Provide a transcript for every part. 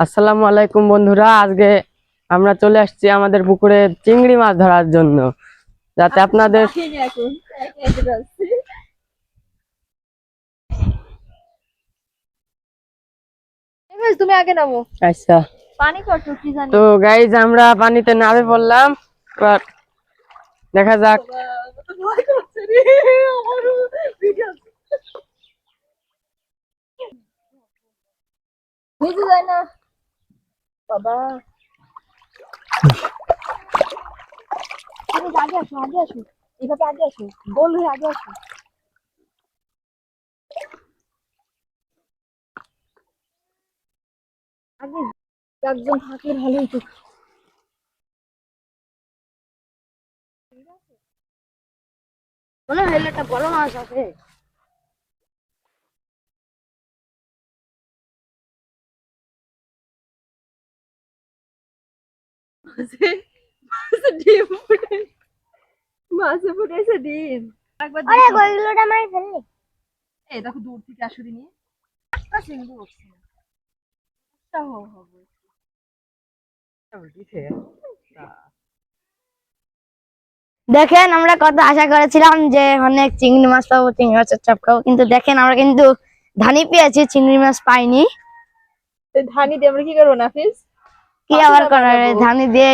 আসসালামু আলাইকুম বন্ধুরা আজকে আমরা চলে আসছি আমাদের পুকুরে চিংড়ি মাছ ধরার জন্য। যাতে আপনাদের তুমি আগে নামো। আচ্ছা। পানি কি জানি। তো গাইজ আমরা পানিতে নামে পড়লাম। এবার দেখা যাক। বুঝে যায় না। বাবা। তুমি আগে আসো আগে আসো। এভাবে আগে আসো। গোল হয়ে আগে আসো। আগে একজন থাকে ভালোই তো মনে হয় বড় মাছ আছে। ডিম ফুটে মাছে ফুটেছে ডিম। একবার আরে গোলগুলোটা মারি ফেললি। এই দেখো দূর থেকে আসুরি নিয়ে। একটা সিঙ্গু উঠছে না। একটা হো হবে দেখেন আমরা কত আশা করেছিলাম যে অনেক চিংড়ি মাছ পাবো চিংড়ি মাছের চাপ খাব কিন্তু দেখেন আমরা কিন্তু ধানি পেয়েছি চিংড়ি মাছ পাইনি। ধানি দিয়ে আমরা কি করব নাফিস? কি আবার করার ধানি দিয়ে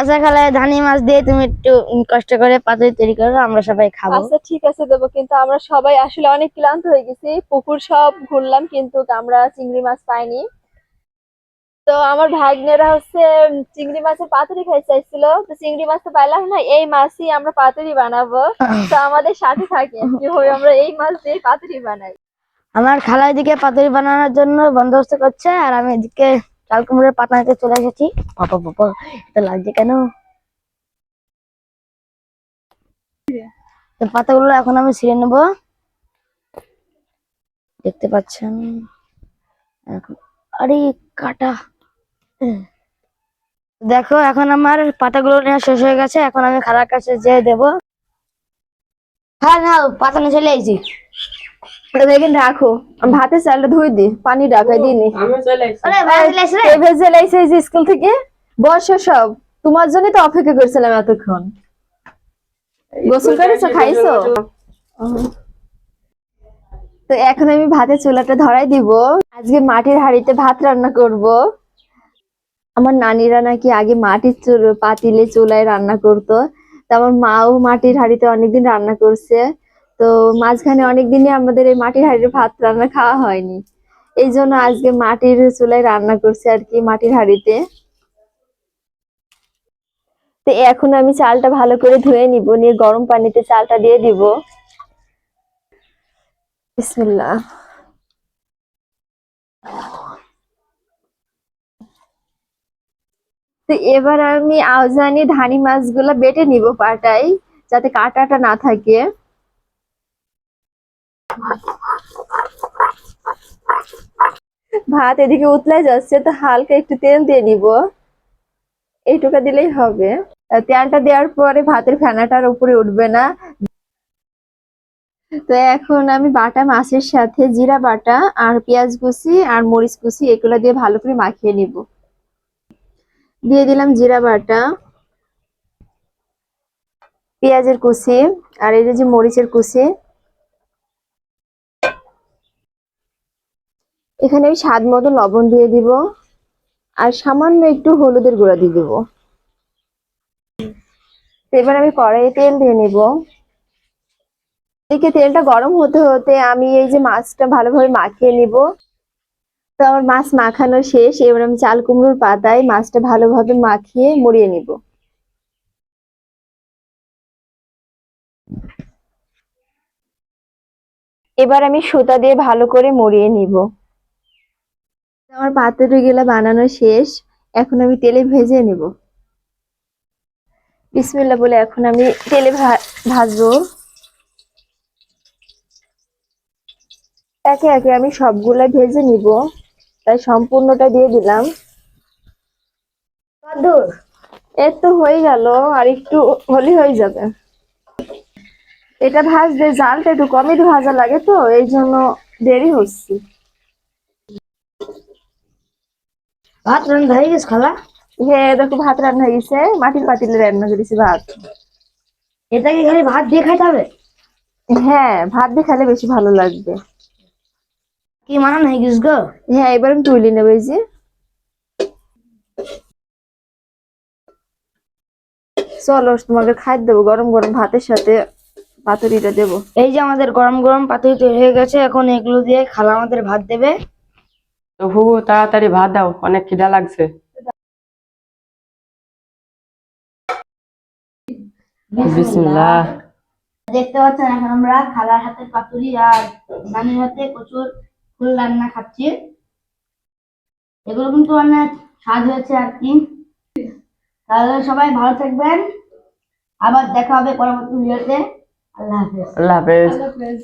আশা খালে ধানি মাছ দিয়ে তুমি একটু কষ্ট করে পাতুরি তৈরি করো আমরা সবাই খাব। আচ্ছা ঠিক আছে দেবো কিন্তু আমরা সবাই আসলে অনেক ক্লান্ত হয়ে গেছি। পুকুর সব ঘুরলাম কিন্তু আমরা চিংড়ি মাছ পাইনি। তো আমার ভাগ্নেরা হচ্ছে চিংড়ি মাছের পাতুরি খাইতে চাইছিল। তো চিংড়ি মাছ তো পাইলাম না এই মাছই আমরা পাতুরি বানাবো। তো আমাদের সাথে থাকে কীভাবে আমরা এই মাছ দিয়ে পাতুরি বানাই। আমার খালা এদিকে পাতুরি বানানোর জন্য বন্দোবস্ত করছে আর আমি এদিকে চাল কুমড়োর পাতা চলে এসেছি। পাপা পাপা এটা লাগছে কেন? পাতাগুলো এখন আমি ছিঁড়ে নেব। দেখতে পাচ্ছেন? আরে, কাটা। দেখো, এখন আমার পাতাগুলো নেওয়া শেষ হয়ে গেছে। এখন আমি খালার কাছে যেয়ে দেবো। হ্যাঁ হ্যাঁ পাতা নিয়ে চলে এসেছি। ওটা দেখেন রাখো। আমি ভাতের চালটা ধুই দি পানি দিইনি ভেজে লাইছে যে স্কুল থেকে বসো সব। তোমার জন্যই তো অপেক্ষা করছিলাম এতক্ষণ। গোসল করেছ খাইছো? তো এখন আমি ভাতের চুলাটা ধরাই দিব। আজকে মাটির হাঁড়িতে ভাত রান্না করব। আমার নানিরা নাকি আগে মাটির চুল পাতিলে চুলায় রান্না করতো। তো আমার মাও মাটির হাঁড়িতে অনেকদিন রান্না করছে। তো মাঝখানে অনেকদিনই আমাদের এই মাটির হাঁড়ির ভাত রান্না খাওয়া হয়নি। এই জন্য আজকে মাটির চুলায় রান্না করছি আর কি, মাটির হাঁড়িতে। তো এখন আমি চালটা ভালো করে ধুয়ে নিব, নিয়ে গরম পানিতে চালটা দিয়ে দিব। তো এবার আমি আউজানি ধানি মাছগুলো বেটে নিব পাটায়, যাতে কাঁটাটা না থাকে। ভাত এদিকে উতলাই যাচ্ছে, তো হালকা একটু তেল দিয়ে নিব। এইটুকা দিলেই হবে। তেলটা দেওয়ার পরে ভাতের ফেনাটার উপরে উঠবে না। তো এখন আমি বাটা, মাছের সাথে জিরা বাটা আর পেঁয়াজ কুচি আর মরিচ কুচি, এগুলো দিয়ে ভালো করে মাখিয়ে নিব। দিয়ে দিলাম জিরা বাটা, পেঁয়াজের কুচি আর এই যে মরিচের কুচি। এখানে আমি স্বাদ মতো লবণ দিয়ে দিব আর সামান্য একটু হলুদের গুঁড়া দিয়ে দিব। এবার আমি কড়াইয়ে তেল দিয়ে নেব। এদিকে তেলটা গরম হতে হতে আমি এই যে মাছটা ভালোভাবে মাখিয়ে নিব। তো আমার মাছ মাখানো শেষ, এবার আমি চাল কুমড়োর পাতায় মাছটা ভালোভাবে মাখিয়ে মুড়িয়ে নিব। এবার আমি সুতা দিয়ে ভালো করে মুড়িয়ে নিব। আমার পাতুরিগুলো বানানো শেষ। এখন আমি তেলে ভেজে নেব। বিসমিল্লাহ বলে এখন আমি তেলে ভাজবো। একে একে আমি সবগুলা ভেজে নিব। তাই সম্পূর্ণটা দিয়ে দিলাম। এর তো হয়ে গেল, আর একটু হলি হয়ে যাবে। এটা ভাজতে জালটা একটু কমই ভাজা লাগে তো, এই জন্য দেরি হচ্ছে। ভাত রান্না হয়ে গেছে খালা? হ্যাঁ দেখো ভাত রান্না হয়ে গেছে। মাটির পাতিলে রান্না করেছি ভাত। এটা কি খালি ভাত দিয়ে খাইতে হবে? হ্যাঁ ভাত দিয়ে খেলে বেশি ভালো লাগবে। কি মানা হয়ে গেছে গো? হ্যাঁ এবার আমি তুলে নেব এই যে। চলো তোমাকে খাই দেবো গরম গরম ভাতের সাথে পাতুরিটা দেবো। এই যে আমাদের গরম গরম পাতুরি তৈরি হয়ে গেছে এখন এগুলো দিয়ে খালা আমাদের ভাত দেবে। তো হুবু তাড়াতাড়ি ভাত দাও অনেক খিদা লাগছে। বিসমিল্লাহ। দেখতে পাচ্ছেন এখন আমরা খালার হাতে পাতুরি আর নানির হাতে প্রচুর ফুল রান্না খাচ্ছি। এগুলো কিন্তু অনেক স্বাদ হয়েছে আর কি। তাহলে সবাই ভালো থাকবেন। আবার দেখা হবে পরবর্তী ভিডিওতে। আল্লাহ হাফেজ। আল্লাহ হাফেজ।